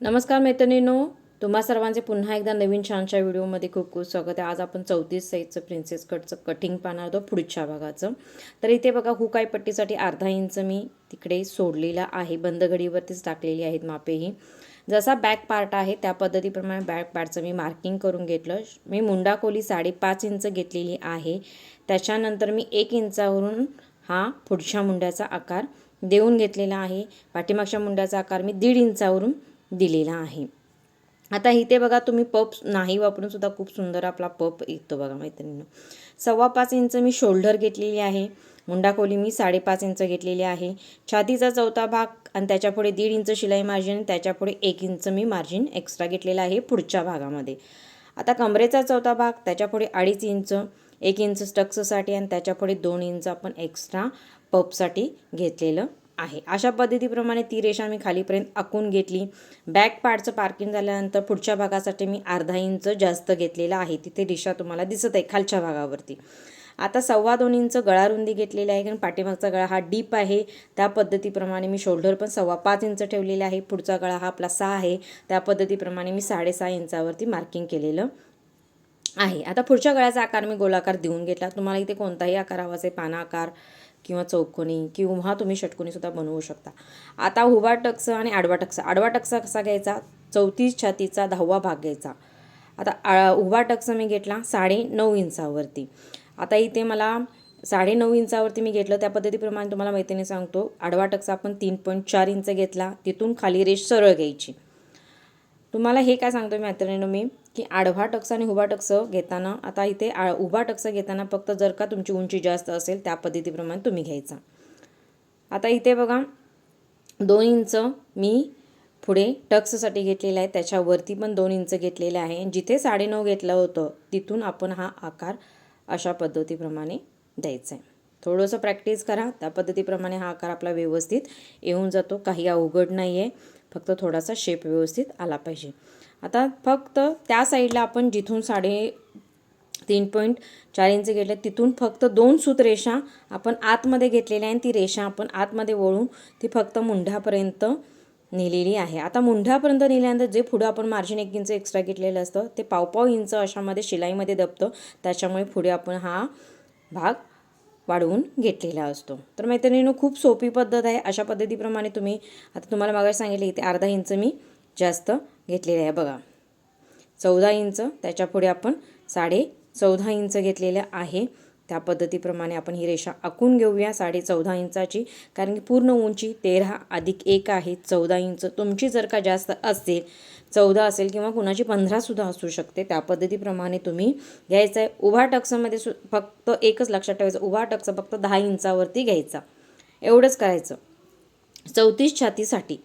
नमस्कार मैत्रिणींनो तुम्हा सर्वांचे पुन्हा एकदा नवीन छानशा व्हिडिओमध्ये खूप खूप स्वागत आहे. आज आपण चौतीस साईजचं प्रिन्सेस कटचं कटिंग पाहणार आहोत पुढच्या भागाचं. तर इथे बघा हुकाई पट्टीसाठी अर्धा इंच मी तिकडे सोडलेला आहे. बंद घडीवरतीच टाकलेली आहेत मापेही जसा बॅक पार्ट आहे त्या पद्धतीप्रमाणे बॅक पार्टचं मी मार्किंग करून घेतलं. मी मुंडाखोली साडेपाच इंच घेतलेली आहे. त्याच्यानंतर मी एक इंचावरून हा पुढच्या मुंड्याचा आकार देऊन घेतलेला आहे. पाठीमागच्या मुंड्याचा आकार मी दीड इंचावरून दिलेला आहे. आता इथे बघा तुम्ही पप नाही वापरून सुद्धा खूप सुंदर आपला पप येतो बघा मैत्रिणीनं. सव्वा पाच इंच मी शोल्डर घेतलेली आहे. मुंडाखोली मी साडेपाच इंच घेतलेली आहे. छातीचा चौथा भाग आणि त्याच्यापुढे दीड इंच शिलाई मार्जिन त्याच्यापुढे एक इंच मी मार्जिन एक्स्ट्रा घेतलेला आहे पुढच्या भागामध्ये. आता कमरेचा चौथा भाग त्याच्यापुढे अडीच इंच एक इंच स्टक्ससाठी आणि त्याच्यापुढे दोन इंच आपण एक्स्ट्रा पपसाठी घेतलेलं आहे. अशा पद्धतीप्रमाणे ती रेषा मी खालीपर्यंत आखून घेतली. बॅक पार्टचं पार्किंग झाल्यानंतर पुढच्या भागासाठी मी अर्धा इंच जास्त घेतलेला आहे. तिथे रेषा तुम्हाला दिसत आहे खालच्या भागावरती. आता सव्वा दोन इंच गळा रुंदी घेतलेली आहे. कारण पाठीमागचा गळा हा डीप आहे. त्या पद्धतीप्रमाणे मी शोल्डर पण सव्वा पाच इंच ठेवलेला आहे. पुढचा गळा हा आपला सहा आहे. त्या पद्धतीप्रमाणे मी साडेसहा इंचावरती मार्किंग केलेलं आहे. आता पुढच्या गळ्याचा आकार मी गोलाकार देऊन घेतला. तुम्हाला इथे कोणताही आकार हवा आहे पाना आकार किंवा चौकोनी किंवा तुम्ही षटकोनीसुद्धा बनवू शकता. आता उभा टक्स आणि आडवा टक्स. आडवा टक्सा कसा घ्यायचा? चौतीस छातीचा दहावा भाग घ्यायचा. आता आ उभा टक्स मी घेतला साडे नऊ इंचावरती. आता इथे मला साडे नऊ इंचावरती मी घेतलं. त्या पद्धतीप्रमाणे तुम्हाला माहितीने सांगतो आडवा टक्स आपण तीन पॉईंट चार इंच घेतला. तिथून खाली रेष सरळ घ्यायची. तुम्हाला हे काय सांगतो मैत्रिणीनं मी? की आडवा टक्स आणि उभा टक्स घेताना आता इथे आ उभा टक्स घेताना फक्त जर का तुमची उंची जास्त असेल त्या पद्धतीप्रमाणे तुम्ही घ्यायचा. आता इथे बघा दोन इंच मी पुढे टक्ससाठी घेतलेलं आहे त्याच्यावरती पण दोन इंच घेतलेलं आहे. जिथे साडेनऊ घेतलं होतं तिथून आपण हा आकार अशा पद्धतीप्रमाणे द्यायचा आहे. थोडंसं प्रॅक्टिस करा त्या पद्धतीप्रमाणे हा आकार आपला व्यवस्थित येऊन जातो काही अवघड नाही आहे फक्त थोडासा शेप व्यवस्थित आला पाहिजे. आता फक्त त्या साईडला आपण जिथून साडे तीन पॉईंट चार इंच घेतले तिथून फक्त दोन सूत रेषा आपण आतमध्ये घेतलेल्या आहे ती रेषा आपण आतमध्ये वळून ती फक्त मुंढ्यापर्यंत नेलेली आहे. आता मुंढ्यापर्यंत नेल्यानंतर जे पुढं आपण मार्जिन एक इंच एक्स्ट्रा घेतलेलं असतं ते पावपाव इंच अशामध्ये शिलाईमध्ये दबतं. त्याच्यामुळे पुढे आपण हा भाग वाढवून घेतलेला असतो. तर मैत्रिणीनं खूप सोपी पद्धत आहे. अशा पद्धतीप्रमाणे तुम्ही आता तुम्हाला मागे सांगितले इथे अर्धा इंच मी जास्त घेतलेले आहे. बघा चौदा इंच त्याच्यापुढे आपण साडे चौदा इंच घेतलेलं आहे. त्या पद्धतीप्रमाणे आपण ही रेषा आखून घेऊया साडे चौदा इंचाची. कारण की पूर्ण उंची तेरा अधिक एक आहे चौदा इंच. तुमची जर का जास्त असेल चौदा असेल किंवा कुणाची पंधरासुद्धा असू शकते त्या पद्धतीप्रमाणे तुम्ही घ्यायचं आहे उभा टक्समध्ये सु फक्त एकच लक्षात ठेवायचं. उभा टक्स फक्त दहा इंचावरती घ्यायचा. एवढंच करायचं. चौतीस छातीसाठी.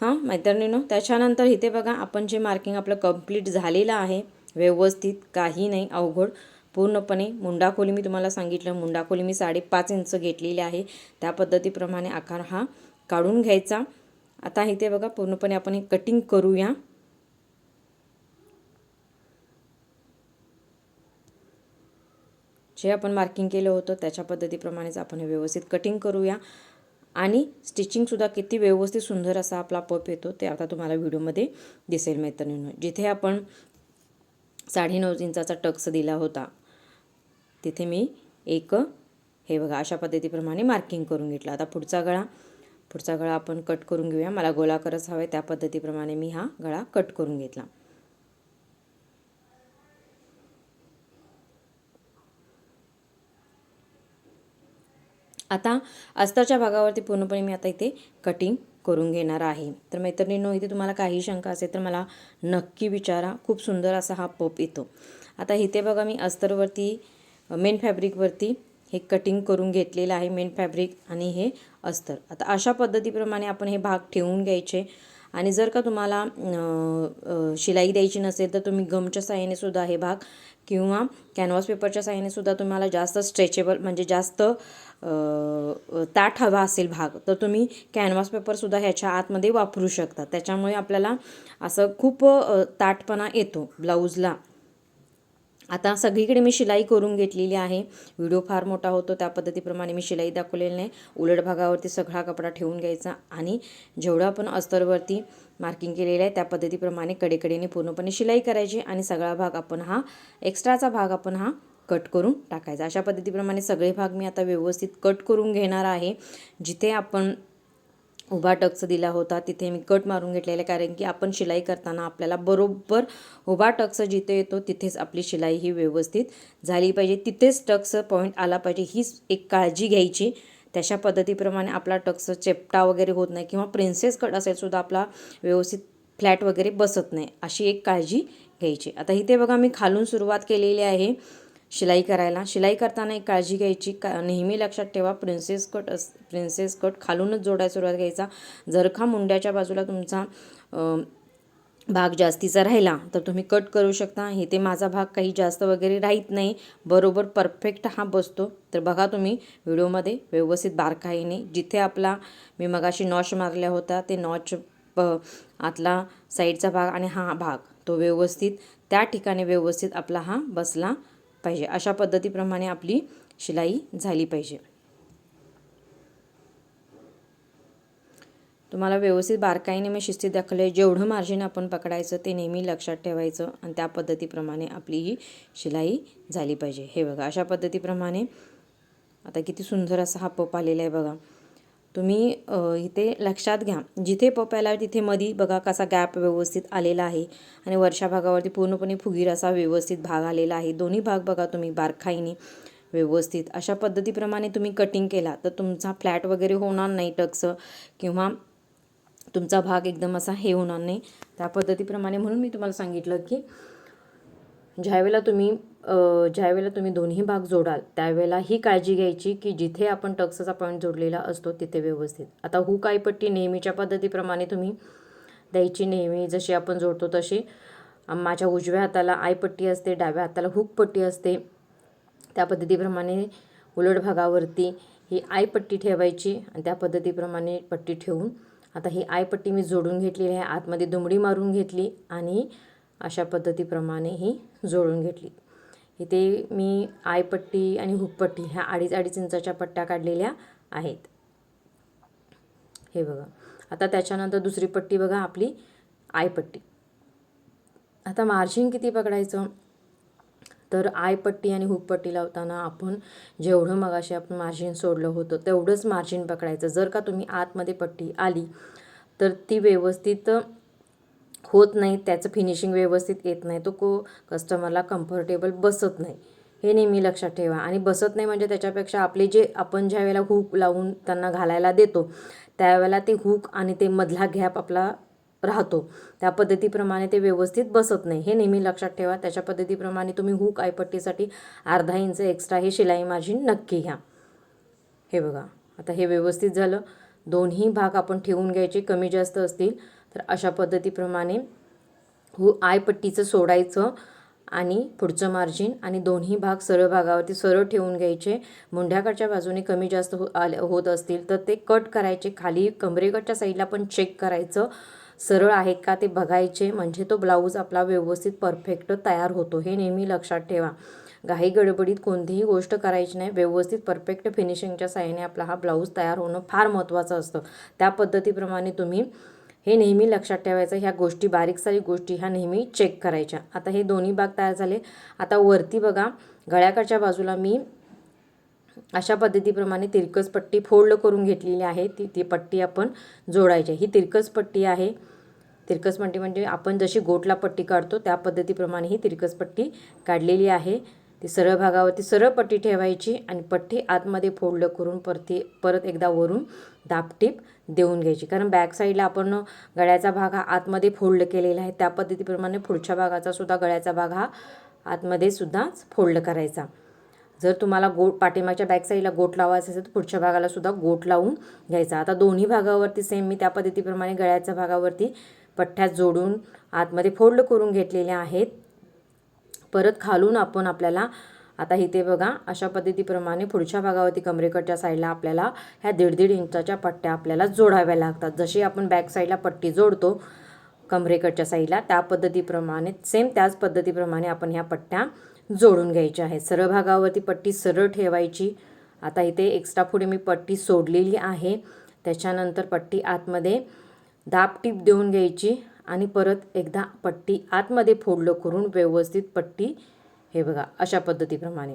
हां मैत्रिणीनं त्याच्यानंतर इथे बघा आपण जे मार्किंग आपलं कंप्लीट झालेलं आहे व्यवस्थित काही नाही अवघड. पूर्णपणे मुंडाखोली मी तुम्हाला सांगितलं मुंडाखोली मी साडेपाच इंच घेतलेली आहे. त्या पद्धतीप्रमाणे आकार हा काढून घ्यायचा. आता इथे बघा पूर्णपणे आपण हे कटिंग करूया. जे आपण मार्किंग केलं होतं त्याच्या पद्धतीप्रमाणेच आपण हे व्यवस्थित कटिंग करूया. आणि स्टिचिंगसुद्धा किती व्यवस्थित सुंदर असा आपला पप येतो ते आता तुम्हाला व्हिडिओमध्ये दिसेल मैत्रिणीनं. जिथे आपण साडे नऊ इंचाचा टक्स दिला होता तिथे मी एक हे बघा अशा पद्धतीप्रमाणे मार्किंग करून घेतलं. आता पुढचा गळा पुढचा गळा आपण कट करून घेऊया. मला गोलाकारच हवा आहे त्या पद्धतीप्रमाणे मी हा गळा कट करून घेतला. आता अस्तरच्या भागावरती पूर्णपणे मी आता इथे कटिंग करून घेणार आहे. तर मैत्रिणींनो इथे तुम्हाला काही शंका असेल तर मला नक्की विचारा. खूप सुंदर असा हा पप येतो. आता इथे बघा मी अस्तरवरती मेन फॅब्रिकवरती हे कटिंग करून घेतलेलं आहे मेन फॅब्रिक आणि हे अस्तर. आता अशा पद्धतीप्रमाणे आपण हे भाग ठेवून घ्यायचे. आणि जर का तुम्हाला शिलाई द्यायची नसेल तर तुम्ही गमच्या साह्याने सुद्धा हे भाग किंवा कॅनव्हास पेपरच्या साह्याने सुद्धा तुम्हाला जास्त स्ट्रेचेबल म्हणजे जास्त ताट हवा असेल भाग तर तुम्ही कॅनव्हास पेपरसुद्धा ह्याच्या आतमध्ये वापरू शकता. त्याच्यामुळे आपल्याला असं खूप ताटपणा येतो ब्लाऊजला. आता सगळीकडे मी शिलाई करून घेतलेली आहे. व्हिडिओ फार मोठा होतो त्या पद्धतीप्रमाणे मी शिलाई दाखवलेली नाही. उलट भागावरती सगळा कपडा ठेवून घ्यायचा आणि जेवढं आपण अस्तरवरती मार्किंग केलेलं आहे त्या पद्धतीप्रमाणे कडेकडेने पूर्णपणे शिलाई करायची आणि सगळा भाग आपण हा एक्स्ट्राचा भाग आपण हा कट करून टाकायचा. अशा पद्धतीप्रमाणे सगळे भाग मी आता व्यवस्थित कट करून घेणार आहे. जिथे आपण उभा टक्स दिला होता तिथे मी कट मारून घेतलेला आहे कारण की आपण शिलाई करताना आपल्याला बरोबर उभा टक्स जिथे येतो तिथेच आपली शिलाई ही व्यवस्थित झाली पाहिजे. तिथेच टक्स पॉईंट आला पाहिजे हीच एक काळजी घ्यायची. तशा पद्धतीप्रमाणे आपला टक्स चेपटा वगैरे होत नाही किंवा प्रिन्सेस कट असेल सुद्धा आपला व्यवस्थित फ्लॅट वगैरे बसत नाही अशी एक काळजी घ्यायची. आता इथे बघा मी खालून सुरुवात केलेली आहे. शिलाई करायला. शिलाई करताना एक काळजी घ्यायची. का नेहमी लक्षात ठेवा प्रिन्सेस कट अस प्रिन्सेस कट खालूनच जोडायला सुरुवात घ्यायचा. जर का मुंड्याच्या बाजूला तुमचा भाग जास्तीचा राहिला तर तुम्ही कट करू शकता. इथे माझा भाग काही जास्त वगैरे राहीत नाही. बरोबर परफेक्ट हा बसतो. तर बघा तुम्ही व्हिडिओमध्ये व्यवस्थित बारकाईने जिथे आपला मी मगाशी नॉच मारल्या होता ते नॉच प आतला साईडचा भाग आणि हा भाग तो व्यवस्थित त्या ठिकाणी व्यवस्थित आपला हा बसला पाहिजे. अशा पद्धतीप्रमाणे आपली शिलाई झाली पाहिजे. तुम्हाला व्यवस्थित बारकाईने मी शिस्तीत दाखवले जेवढं मार्जिन आपण पकडायचं ते नेहमी लक्षात ठेवायचं आणि त्या पद्धतीप्रमाणे आपली ही शिलाई झाली पाहिजे. हे बघा अशा पद्धतीप्रमाणे आता किती सुंदर असा हा पप आलेला आहे बघा. तुम्ही इथे लक्षात घ्या. जिथे पप आला तिथे मधी बघा कसा गॅप व्यवस्थित आलेला आहे आणि वरच्या भागावरती पूर्णपणे फुगीर असा व्यवस्थित भाग आलेला आहे. दोन्ही भाग बघा तुम्ही बारखाईने व्यवस्थित. अशा पद्धतीप्रमाणे तुम्ही कटिंग केला तर तुमचा फ्लॅट वगैरे होणार नाही टक्स किंवा तुमचा भाग एकदम असा हे होणार नाही. त्या पद्धतीप्रमाणे म्हणून मी तुम्हाला सांगितलं की ज्यावेळेला तुम्ही ज्यावेळेला तुम्ही दोन्ही भाग जोडाल त्यावेळेला ही काळजी घ्यायची की जिथे आपण टक्सचा पॉईंट जोडलेला असतो तिथे व्यवस्थित. आता हू काय पट्टी नेहमीच्या पद्धतीप्रमाणे तुम्ही द्यायची नेहमी जशी आपण जोडतो तशी. माझ्या उजव्या हाताला आयपट्टी असते डाव्या हाताला हुक पट्टी असते. त्या पद्धतीप्रमाणे उलट भागावरती ही आयपट्टी ठेवायची आणि त्या पद्धतीप्रमाणे पट्टी ठेवून आता ही आयपट्टी मी जोडून घेतलेली आहे आतमध्ये दुमडी मारून घेतली आणि अशा पद्धतीप्रमाणे ही जोडून घेतली. इथे मी आयपट्टी आणि हुकपट्टी ह्या अडीच अडीच इंचाच्या पट्ट्या काढलेल्या आहेत. हे बघा. आता त्याच्यानंतर दुसरी पट्टी बघा आपली आयपट्टी. आता मार्जिन किती पकडायचं? तर आयपट्टी आणि हुकपट्टी लावताना आपण जेवढं मगाशी आपण मार्जिन सोडलं होतं तेवढंच मार्जिन पकडायचं. जर का तुम्ही आतमध्ये पट्टी आली तर ती व्यवस्थित होत नाही त्याचं फिनिशिंग व्यवस्थित येत नाही तो को कस्टमरला कम्फर्टेबल बसत नाही. हे नेहमी लक्षात ठेवा. आणि बसत नाही म्हणजे त्याच्यापेक्षा आपले जे आपण ज्या वेळेला हुक लावून त्यांना घालायला देतो त्यावेळेला ते हुक आणि ते मधला गॅप आपला राहतो. त्या पद्धतीप्रमाणे ते व्यवस्थित बसत नाही. हे नेहमी लक्षात ठेवा. त्याच्या पद्धतीप्रमाणे तुम्ही हुक आयपट्टीसाठी अर्धा इंच एक्स्ट्रा हे शिलाई मार्जिन नक्की घ्या. हे बघा. आता हे व्यवस्थित झालं. दोन्ही भाग आपण ठेवून घ्यायचे. कमी जास्त असतील तर अशा पद्धतीप्रमाणे हु आयपट्टीचं सोडायचं आणि पुढचं मार्जिन आणि दोन्ही भाग सरळ भागावरती सरळ ठेवून घ्यायचे. मुंढ्याकडच्या बाजूने कमी जास्त हो आले होत असतील तर ते कट करायचे. खाली कमरेकडच्या साईडला पण चेक करायचं. सरळ आहेत का ते बघायचे. म्हणजे तो ब्लाऊज आपला व्यवस्थित परफेक्ट तयार होतो. हे नेहमी लक्षात ठेवा. घाई गडबडीत कोणतीही गोष्ट करायची नाही. व्यवस्थित परफेक्ट फिनिशिंगच्या साह्याने आपला हा ब्लाऊज तयार होणं फार महत्त्वाचं असतं. त्या पद्धतीप्रमाणे तुम्ही हे नेहमी लक्षात ठेवायचं ह्या गोष्टी बारीक सारीक गोष्टी ह्या नेहमी चेक करायच्या. आता हे दोन्ही भाग तयार झाले. आता वरती बघा गळ्याकडच्या बाजूला मी अशा पद्धतीप्रमाणे तिरकस पट्टी फोल्ड करून घेतलेली आहे. ती ती पट्टी आपण जोडायची ही तिरकस पट्टी आहे. तिरकस पट्टी म्हणजे आपण जशी गोटला पट्टी काढतो त्या पद्धतीप्रमाणे ही तिरकस पट्टी काढलेली आहे. ती सरळ भागावरती सरळ पट्टी ठेवायची आणि पट्टी आतमध्ये फोल्ड करून परती परत एकदा वरून दापटीप देऊन घ्यायची. कारण बॅक साईडला आपण गळ्याचा भाग हा आतमध्ये फोल्ड केलेला आहे. त्या पद्धतीप्रमाणे पुढच्या भागाचा सुद्धा गळ्याचा भाग हा आतमध्ये सुद्धाच फोल्ड करायचा. जर तुम्हाला गोट पाठीमागच्या बॅक साईडला गोट लावायचं असेल तर पुढच्या भागाला सुद्धा गोट लावून घ्यायचा. आता दोन्ही भागावरती सेम मी त्या पद्धतीप्रमाणे गळ्याच्या भागावरती पठ्ठ्या जोडून आतमध्ये फोल्ड करून घेतलेल्या आहेत. परत खालून आपण आपल्याला आता इथे बघा अशा पद्धतीप्रमाणे पुढच्या भागावरती कमरेकडच्या साईडला आपल्याला ह्या दीड दीड इंचाच्या पट्ट्या आपल्याला जोडाव्या लागतात. जशी आपण बॅक साईडला पट्टी जोडतो कमरेकडच्या साईडला त्या पद्धतीप्रमाणे सेम त्याच पद्धतीप्रमाणे आपण ह्या पट्ट्या जोडून घ्यायच्या आहे सरळ भागावरती पट्टी सरळ ठेवायची. आता इथे एक्स्ट्रा पुढे मी पट्टी सोडलेली आहे. त्याच्यानंतर पट्टी आतमध्ये दाब टीप देऊन घ्यायची. आणि परत एकदा पट्टी आतमध्ये फोडलं करून व्यवस्थित पट्टी हे बघा अशा पद्धतीप्रमाणे.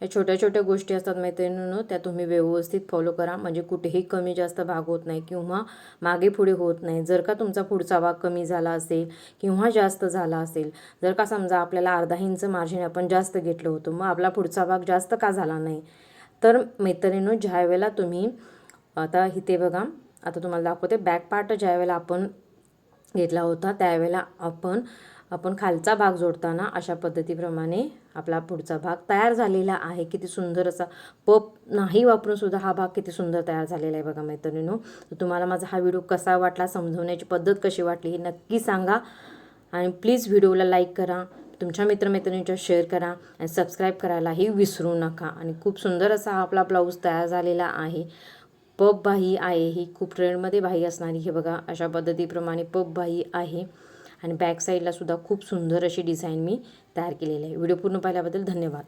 ह्या छोट्या छोट्या गोष्टी असतात मैत्रिणींनो त्या तुम्ही व्यवस्थित फॉलो करा. म्हणजे कुठेही कमी जास्त भाग होत नाही किंवा मागे पुढे होत नाही. जर का तुमचा पुढचा भाग कमी झाला असेल किंवा जास्त झाला असेल जर का समजा आपल्याला अर्धा इंच मार्जिन आपण जास्त घेतलं होतं मग आपला पुढचा भाग जास्त का झाला नाही? तर मैत्रिणीनं ज्या वेळेला तुम्ही आता इथे बघा आता तुम्हाला दाखवते. बॅक पार्ट ज्या वेळेला आपण घेतला होता त्यावेळेला आपण आपण खालचा भाग जोडताना अशा पद्धतीप्रमाणे आपला पुढचा भाग तयार झालेला आहे. किती सुंदर असा पप नाही वापरून सुद्धा हा भाग किती सुंदर तयार झालेला आहे बघा मैत्रिणीनो. तर तुम्हाला माझा हा व्हिडिओ कसा वाटला समजवण्याची पद्धत कशी वाटली हे नक्की सांगा. आणि प्लीज व्हिडिओला लाईक करा तुमच्या मित्रमैत्रिणींच्या शेअर करा आणि सबस्क्राईब करायलाही विसरू नका. आणि खूप सुंदर असा हा आपला ब्लाऊज तयार झालेला आहे. पब बाही आहे ही खूप ट्रेंडमध्ये बाही असणारी. हे बघा अशा पद्धतीप्रमाणे पब बाही आहे. आणि बॅक साईडला सुद्धा खूप सुंदर अशी डिझाईन मी तयार केलेली आहे. व्हिडिओ पूर्ण पाहिल्याबद्दल धन्यवाद.